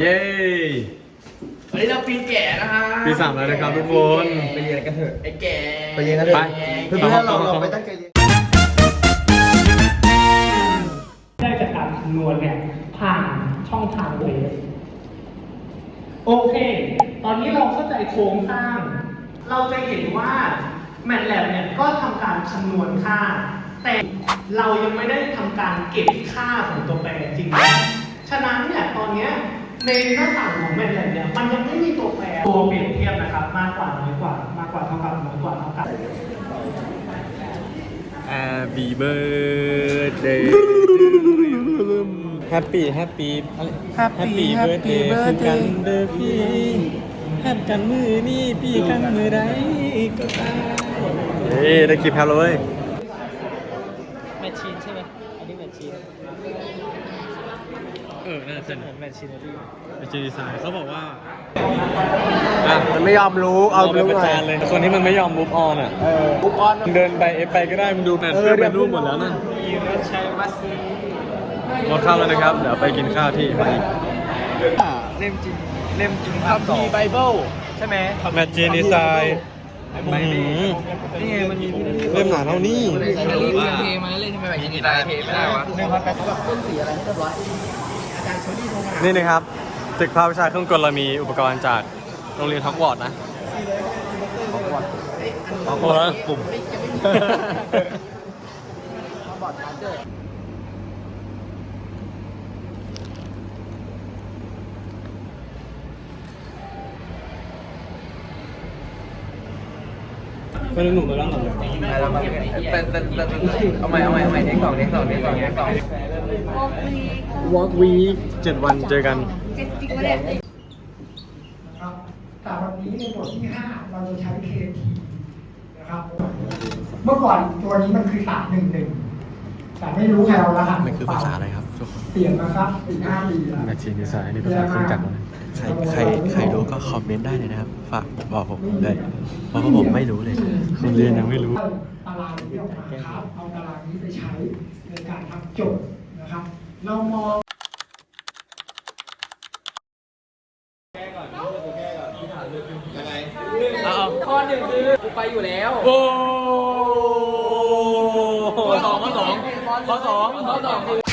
เย้ วันนี้เราปีแก่นะฮะปีสามแล้วนะครับทุกคน ไปเรียนกันเถอะ ไอ้แก่ไปเรียนกันเถอะไปเพื่อนๆเราเราไปตั้งใจเรียน ได้จากการคำนวณเนี่ยผ่านช่องทางเวฟโอเค ตอนนี้เราเข้าใจโครงสร้าง เราจะเห็นว่า MATLAB เนี่ยก็ทำการคำนวณค่า แต่เรายังไม่ได้ทำการเก็บค่าของตัวแปรจริงๆฉะนั้นเนี่ยตอนเนี้ย ในหน้าต่างของ MATLAB เนี่ยมันยังไม่มีตัวแปรตัวเปรียบเทียบนะครับ มากกว่าน้อยกว่ามากกว่าเท่ากับน้อยกว่าเท่ากับ Happy birthday Happy Happy อะไร Happy birthday คือกันเด้อพี่แฮปกันมือนี่พี่กันมือใดก็ตาย เฮ้ยได้คลิปแพลเลย แมชชีนใช่ไหม อันนี้แมชชีน เออ น่าจะเหมือนแมชชีนที่เป็นจีดีไซน์เขาบอกว่ามันไม่ยอมรู้เอาเอาไปรู้ประไงจานเลยคนที่มันไม่ยอม move on อะ เออปุ๊บออน มึงเดินไปเอฟไปก็ได้มึงดูแต่เออเพื่อนเป็นเดี๋ยวรูปหมดแล้วนั่นมีรถใช้บัสหมดข้าวแล้วนะครับ เดี๋ยวไปกินข้าวที่ไปเล่มจริงเล่มจริงคัมภีร์ไบเบิลใช่ไหมแมทจีดีไซน์นี่ไงมันมีที่นี่เล่มหนาเท่านี้ ไอ้รีบเทมาเล่นทำไมแบบนี้ได้เทไม่ได้วะหนึ่งพันแปดแบบต้นสีอะไรให้เรียบร้อย นี่นะครับ ตึกภาควิชาเครื่องกลเรามีอุปกรณ์จากโรงเรียนท็อกวอร์ดนะท็อกวอร์ดปุ่มไม่ได้หนุ่มไปแล้วหรอเป็นเป็นเป็นเอาใหม่เอาใหม่เอาใหม่เทคสองเทคสองเทคสองเทคสอง Walk Week เจ็ดวันเจอกันนะครับแต่วันนี้ในบทที่ 5 เราจะใช้ KT นะครับ เมื่อก่อนตัวนี้มันคือ 311 แต่ไม่รู้ใครเอารหัสมันคือภาษาอะไรครับ เปลี่ยนมาครับสี่ห้าปีแล้วแมทชีดีไซน์นี่ภาษาเครื่องจักรเลยใครใครใครรู้ก็คอมเมนต์ได้เลยนะครับ ฝากบอกผมด้วยเพราะว่าผมไม่รู้เลยคนเรียนยังไม่รู้เอาตารางนี้ออกมาครับเอาตารางนี้ไปใช้ในการทำโจทย์นะครับ เรามองข้อหนึ่งคือกูไปอยู่แล้ว โอ้ข้อสองข้อสองข้อสองข้อสองคือ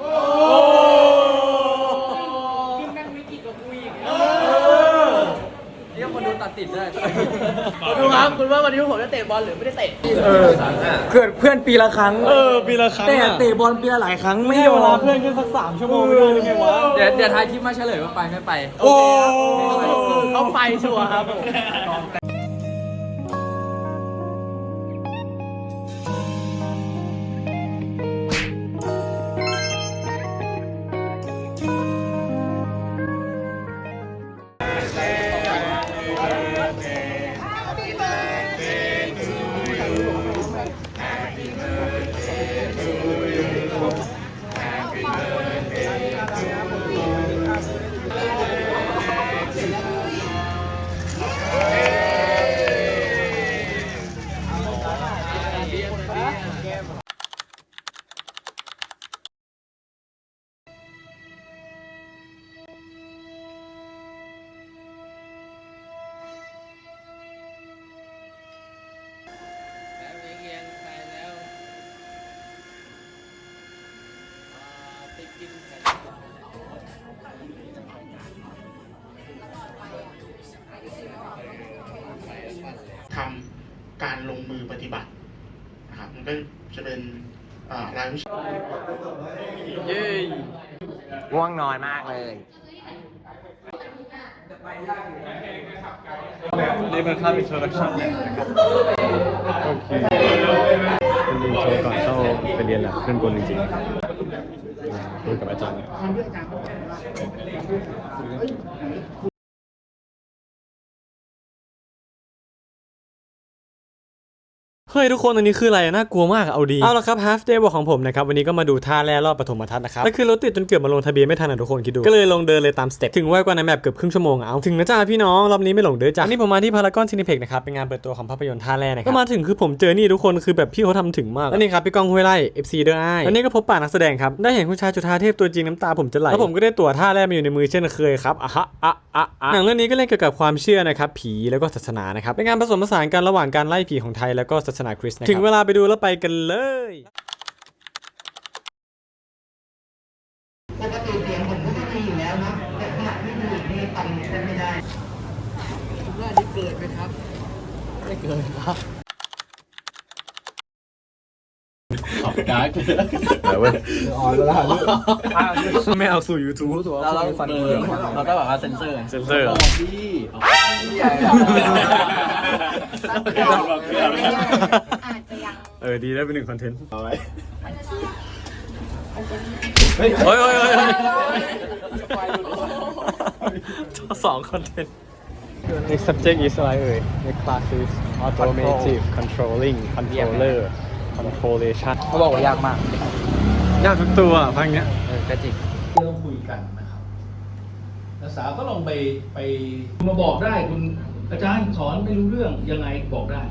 ะบอลกินนั่งวิกิกับกูอีกเรียกคนดูตัดสินได้ดูครับคุณว่าวันนี้ผมจะเตะบอลหรือไม่ได้เตะเออเกิดเพื่อนปีละครั้ง เออปีละครั้งแต่อะเตะบอลปีละหลายครั้งไม่ให้ยอเวลามเพื่อนขึ้นสักสามชั่วโมงไม่ได้หรือไงวะเดี๋ยวเดี๋ยวท้ายคลิปมาเฉลยว่าไปไม่ไป โอ้เขาไปชัวร์ครับ ง่วงนอนมากเลยนี่เป็นภาพ introduction นะครับโอเคเป็นอินโทรก่อนเข้าไปเรียนแหละเครื่องกลจริงๆคุยกับอาจารย์ เฮ้ยทุกคนอันนี้คืออะไรอะน่ากลัวมากอะเอาดีเอาละครับ half day walk ของผมนะครับวันนี้ก็มาดูท่าแร่รอบปฐมทัศน์นะครับแล้วคือรถติดจนเกือบมาลงทะเบียนไม่ทันอะทุกคนคิดดูก็เลยลงเดินเลยตามสเต็ปถึงไวกว่าในแมปเกือบครึ่งชั่วโมงอะเอาถึงนะจ้าพี่น้องรอบนี้ไม่หลงเด้อจ้าอันนี้ผมมาที่พารากอนซินิเพ็กนะครับเป็นงานเปิดตัวของภาพยนตร์ท่าแร่นะครับก็มาถึงคือผมเจอนี่ทุกคนคือแบบพี่เขาทำถึงมากแล้วนี่ครับพี่ก้องห้วยไร่ FC เด้อไอ้ายอันนี้ก็พบป่านักแสดงครับได้เห็นคุณชายจุฑาเทพตัวจริงน้ำตาผมจะไหลแล้วผมก็ได้ตั๋วท่าแร่มาอยู่ในมือเช่นเคยครับอะฮะอะอะอะหนังเรื่องนี้ก็เล่นเกี่ยวกับความเชื่อนะครับผีแล้วก็ศาสนานะครับเป็นงานผสมผสานกันระหว่างการไล่ผีของไทยแล้วก็ศาสนาคริสต์นะครับถึงเวลาไปดูแล้วไปกันเลยปกติเสียงผมก็จะมีอยู่แล้วนะแต่ขนาดไม่มีนี่ฟังกันไม่ได้ ไม่เอาสู่ YouTube เราเราฟันมือเราก็แบบว่าเซนเซอร์เซนเซอร์อาจจะยังเออ ดีได้เป็นหนึ่งคอนเทนต์เอาไว้เฮ้ยเฮ้ยเฮ้ยเฮ้ยสองคอนเทนต์ Next subject is อะไรเอ่ย Next class is automotive controlling controller controlation เขาบอกว่ายากมาก ยากทุกตัวพังเนี้ยเออก็จริงที่ต้องคุยกันนะครับนักศึกษาก็ลองไปไปคุณมาบอกได้คุณอาจารย์สอนไม่รู้เรื่องยังไงบอกได้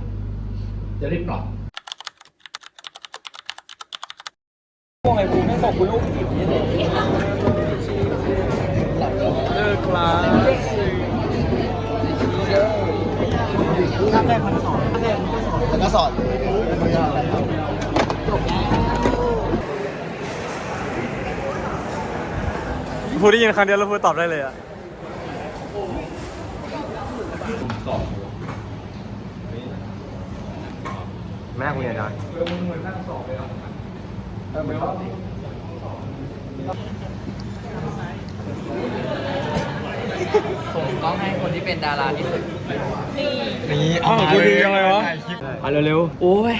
จะได้ปรับเอ แล้วก็สอนเลยไม่ยากอะไรครับพูดได้ยินครั้งเดียวแล้วพูดตอบได้เลยอะแม่คุณเนี่ยนะ ผมต้องให้คนที่เป็นดาราที่สุดนี่อ้าวกูดียังไงวะมาเร็วๆ โอ้ย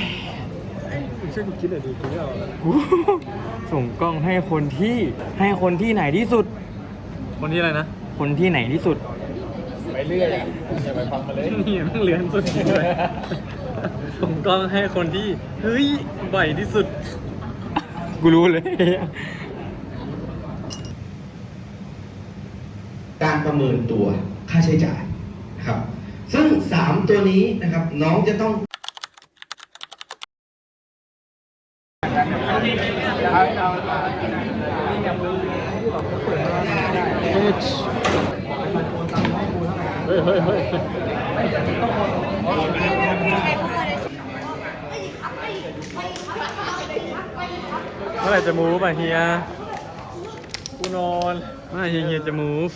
ช่วยกูคิดหน่อยดิกูไม่เอาแล้วกูส่งกล้องให้คนที่ให้คนที่ไหนที่สุด คนที่อะไรนะ คนที่ไหนที่สุดนี่แม่งเลือนสุดเลยผมกล้องให้คนที่ เฮ้ยบ่อยที่สุด กูรู้เลย การ ประเมินตัวค่าใช้จ่ายนะครับ ซึ่ง 3 ตัวนี้นะครับน้องจะต้องเฮ้ยเฮ้ยเฮ้ยเมื่อไหร่จะมูฟอะเฮียกูนอนเมื่อไหร่เฮียเฮียจะมูฟ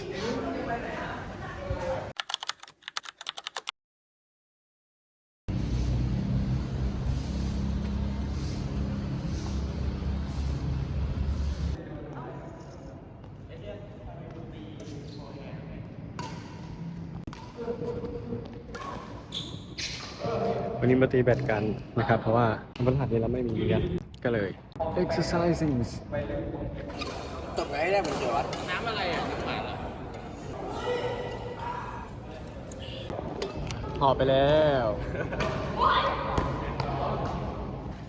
ตีแบดกันนะครับ เพราะว่าวันพฤหัสนี้เราไม่มีเรียนก็เลย exercising ตกไงได้เหมือนเดิมน้ำอะไรอะน้ำหวานเหรอหอบไปแล้ว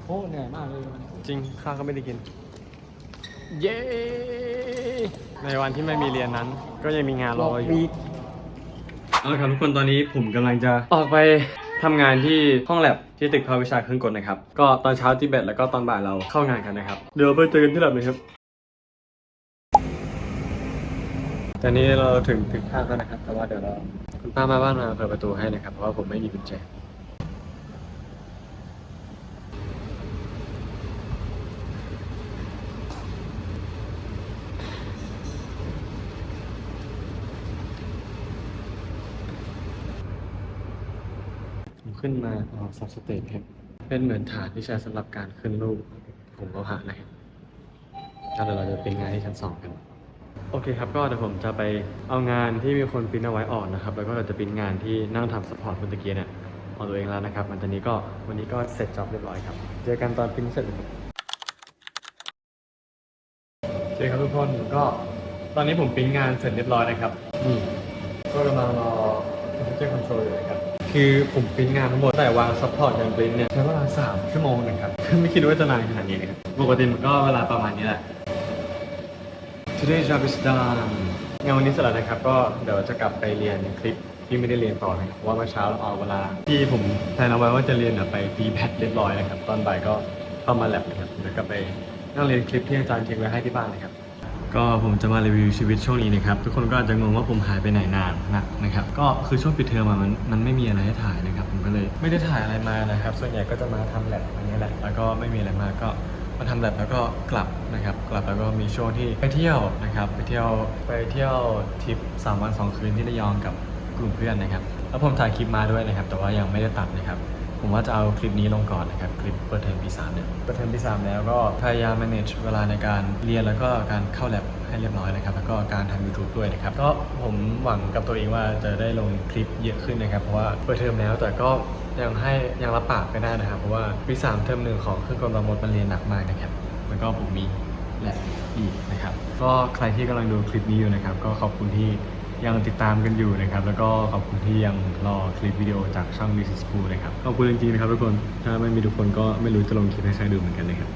โอ้เหนื่อยมากเลยจริงข้าวก็ไม่ได้กิน เย้ ในวันที่ไม่มีเรียนนั้น ก็ยังมีงานรออยู่ เอาละครับทุกคนตอนนี้ผมกำลังจะออกไป ทำงานที่ห้องแลบที่ตึกภาควิชาเครื่องกลนะครับ ก็ตอนเช้าที่แบดแล้วก็ตอนบ่ายเราเข้างานกันนะครับ เดี๋ยวไปเจอกันที่แลบเลยครับตอนนี้เราถึงถึงภาคแล้วนะครับ แต่ว่าเดี๋ยวเราคุณป้ามาบ้านมาเปิดประตูให้นะครับ เพราะว่าผมไม่มีกุญแจ ขึ้นมาออกซับสเตจครับเป็นเหมือนฐานที่ใช้สำหรับการขึ้นรูปผมโลหะนะครับแล้วเดี๋ยวเราจะเป็นงานที่ชั้นสองกัน โอเคครับก็เดี๋ยวผมจะไปเอางานที่มีคนปริ้นเอาไว้ออกนะครับ แล้วก็เราจะปริ้นงานที่นั่งทำสปอร์ตเมื่อกี้เนี่ยเอาตัวเองแล้วนะครับมันตอนนี้ก็วันนี้ก็เสร็จจ็อบเรียบร้อยครับ เจอกันตอนปริ้นเสร็จเลยครับโอเคครับทุกคนก็ตอนนี้ผมปริ้นงานเสร็จเรียบร้อยนะครับนี่ก็กำลังรอ Temperature Control อยู่นะ คือผมปริ้นงานทั้งหมดแต่วางซัพพอร์ตการปริ้นเนี่ยใช้เวลา3ชั่วโมงนะครับ ไม่คิดว่าจะนานขนาดนี้นะครับปกติมันก็เวลาประมาณนี้แหละ Today's job is done งานวันนี้เสร็จแล้วนะครับ ก็เดี๋ยวจะกลับไปเรียนคลิปที่ไม่ได้เรียนต่อนะครับเพราะว่าเมื่อเช้าเราเอาเวลา ที่ผมแพลนเอาไว้ว่าจะเรียนไปตีแบตเรียบร้อยนะครับ ตอนบ่ายก็เข้ามาแลบนะครับแล้วก็ไปนั่งเรียนคลิปที่อาจารย์ทิ้งไว้ให้ที่บ้านนะครับ ก็ผมจะมารีวิวชีวิตช่วงนี้นะครับทุกคนก็อาจจะงงว่าผมหายไปไหนนานนะนะครับก็คือช่วงปิดเทอมมันมันไม่มีอะไรให้ถ่ายนะครับผมก็เลยไม่ได้ถ่ายอะไรมานะครับ ส่วนใหญ่ก็จะมาทำแลบอันนี้แหละแล้วก็ไม่มีอะไรมากก็มาทำแลบแล้วก็กลับนะครับกลับแล้วก็มีช่วงที่ไปเที่ยวนะครับไปเที่ยวไปเที่ยวทริป3วัน2คืนที่ระยองกับกลุ่มเพื่อนนะครับแล้วผมถ่ายคลิปมาด้วยนะครับ แต่ว่ายังไม่ได้ตัดนะครับ ผมว่าจะเอาคลิปนี้ลงก่อนนะครับ คลิปเปิดเทอมปีสามเนี่ยเปิดเทอมปีสามแล้วก็พยายาม manage เวลาในการเรียนแล้วก็การเข้าแลบให้เรียบร้อยนะครับ แล้วก็การทำ YouTube ด้วยนะครับ ก็ผมหวังกับตัวเองว่าจะได้ลงคลิปเยอะขึ้นนะครับ เพราะว่าเปิดเทอมแล้วแต่ก็ยังให้ยังรับปากไม่ได้นะครับ เพราะว่าปีสามเทอมหนึ่งของเครื่องกลประมวลมันเรียนหนักมากนะครับแล้วก็ผมมีแลบอีกนะครับ ก็ใครที่กำลังดูคลิปนี้อยู่นะครับ ก็ขอบคุณที่ ยังติดตามกันอยู่นะครับ แล้วก็ขอบคุณที่ยังรอคลิปวิดีโอจากช่อง This is Cool นะครับ ขอบคุณจริงๆนะครับทุกคน ถ้าไม่มีทุกคนก็ไม่รู้จะลงคลิปให้ใครดูเหมือนกันนะครับ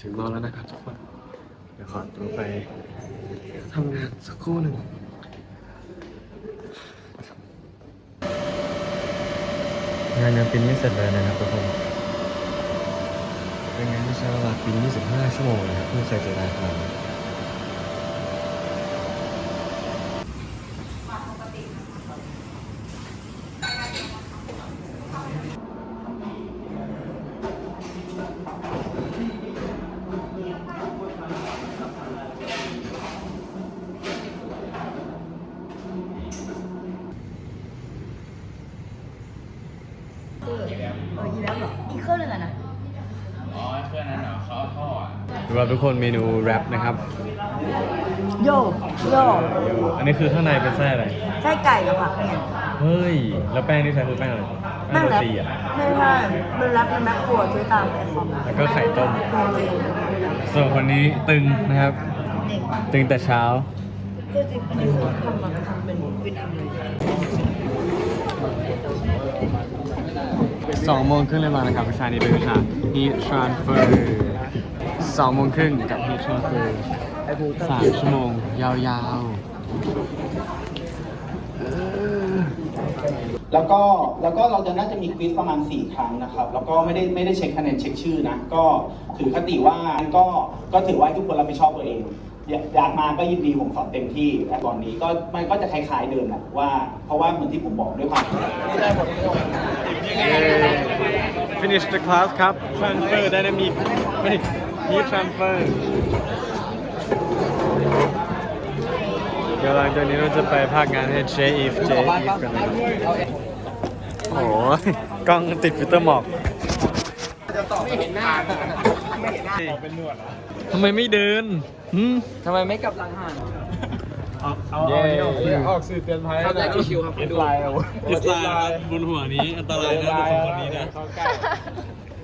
ถึงรอแล้วนะครับทุกคน เดี๋ยวขอตัวไปทำงานสักครู่หนึ่งงานยังปริ้นไม่เสร็จเลยนะครับทุกคนเป็นงานที่ใช้เวลาปริ้น25 ชั่วโมงนะครับเพื่อเคยเจอได้ขนาดนี้ เอออีแล้วเหรอ อีกเครื่องหนึ่งอะนะ ดูว่าทุกคนเมนูแรปนะครับโยโยอันนี้คือข้างในเป็นไส้อะไรไส้ไก่กับผักเนี่ยเฮ้ย แล้วแป้งที่ใช้คือแป้งอะไรแป้นั่งงโรแรปตีอะไม่ใช่มันแรปในแมคโครซื้อตามไอคอมแล้วก็ไข่ต้ม ส่วนคนนี้ตึงนะครับ ตึงแต่เช้าก็จริงๆคือทำมาทำเป็นวิตามินสองโมงครึ่งเลยมานะครับวิชานี้เป็นวิชา heat transfer สองโมงครึ่งกับ heat transfer สามชั่วโมง ยาวๆเออแล้วก็แล้วก็เราจะน่าจะมีควิสประมาณ 4 ครั้งนะครับ แล้วก็ไม่ได้ไม่ได้เช็คคะแนนเช็คชื่อนะ ก็ถือคติว่าก็ก็ถือว่าให้ทุกคนรับผิดชอบตัวเองอยากอยากมาก็ยินดีผมสอนเต็มที่แต่ตอนนี้ก็มันก็จะคล้ายๆเดิมแหละว่า เพราะว่าเหมือนที่ผมบอกด้วยความ finish the class ครับ transfer dynamic ไม่ heat transfer เดี๋ยวหลังจากนี้เราจะไปภาคงานให้ J if J if กันนะครับโอ้ยกล้องติดฟิลเตอร์หมอกทำไมไม่เดินหืมทำไมไม่กลับหลังหันเอาเอาเอาออกสื่อออกสื่อเตือนภัยเข้าใจชิวๆครับอิสไลน์อิสไลน์บนหัวนี้อันตรายนะดูคนนี้นะ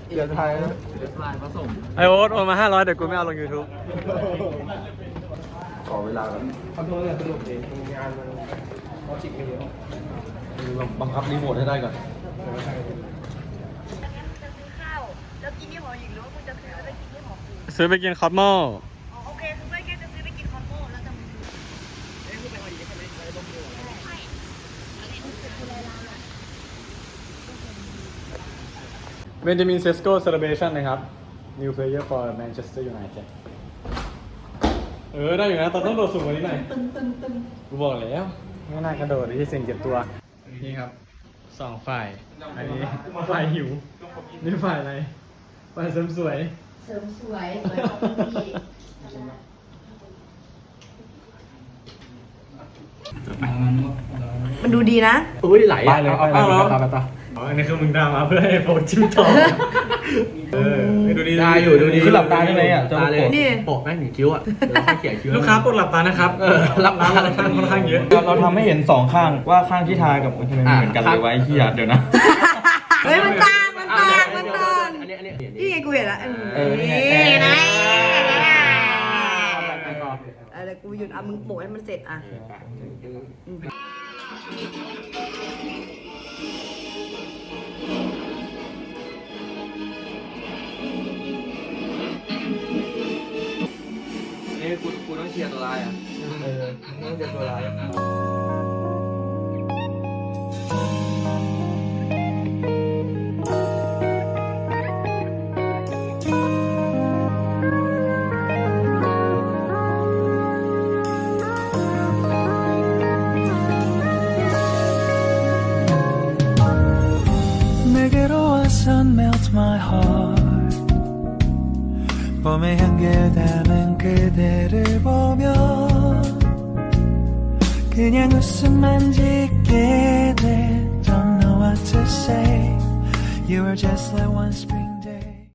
เดือนไทยนะไอโอ๊ตโอนมา500เดี๋ยวกูไม่เอาลง YouTube ขอเวลาแบบขอโทษเลยสนุกดีงานมันเขาจิกไม่เยอะบังคับรีโมทให้ได้ก่อนข้าวแล้วกินที่หอหญิงหรือว่าคุณจะซื้อไปกินที่หอกูซื้อไปกินคอสโม อ๋อโอเคคือไม่แค่จะซื้อไปกินคอนโมแล้วจะมี เบนจามินเซสโกเซเลบรชันนะครับ New player for Manchester United เออ ได้อยู่นะตอนต้องโดดสูงกว่านี้หน่อยตึงตึงตึงกูบอกแล้วไม่น่ากระโดดที่เสี่ยงเจ็บตัว นี่ครับสองฝ่าย อันนี้ฝ่ายหิว นี่ฝ่ายอะไร ฝ่ายเสริมสวย เสริมสวยสวยของพี่มันดูดีนะ อุ้ยไหลเลยเอาเอาแล้ว อ๋ออันนี้คือมึงดามาเพื่อให้โฟนจิ้มทองเออให้ดูดีได้อยู่ดูดีคือหลับตาได้ไหมอะตาเลยนี่ โปะแม่งหนีคิ้วอะเดี๋ยวเราค่อยเขียนคิ้วลูกค้าโปรดหลับตานะครับเออหลับตาร้นข้างค่อนข้างเยอะเราทำให้เห็นสองข้างว่าข้างที่ทากับมันทำไมเหมือนกันเลยไวะไอ้เฮียเดี๋ยวนะ เฮ้ยมันต่างมันต่างมันต่างอันนี้อันนี้อันนี้นี่ไงกูเห็นละเออนี่ไงนี่นะไปต่ออะไรกูหยุดอะมึงโปะให้มันเสร็จอะ กูกูต้องเชียร์ตัวลายอ่ะ เออต้องเจอตัวร้าย 내게로 와서 melt my heart 봄의 향기를 담은 그대를 보며 그냥 웃음만 짓게 돼 Don't know what to say You were just like one spring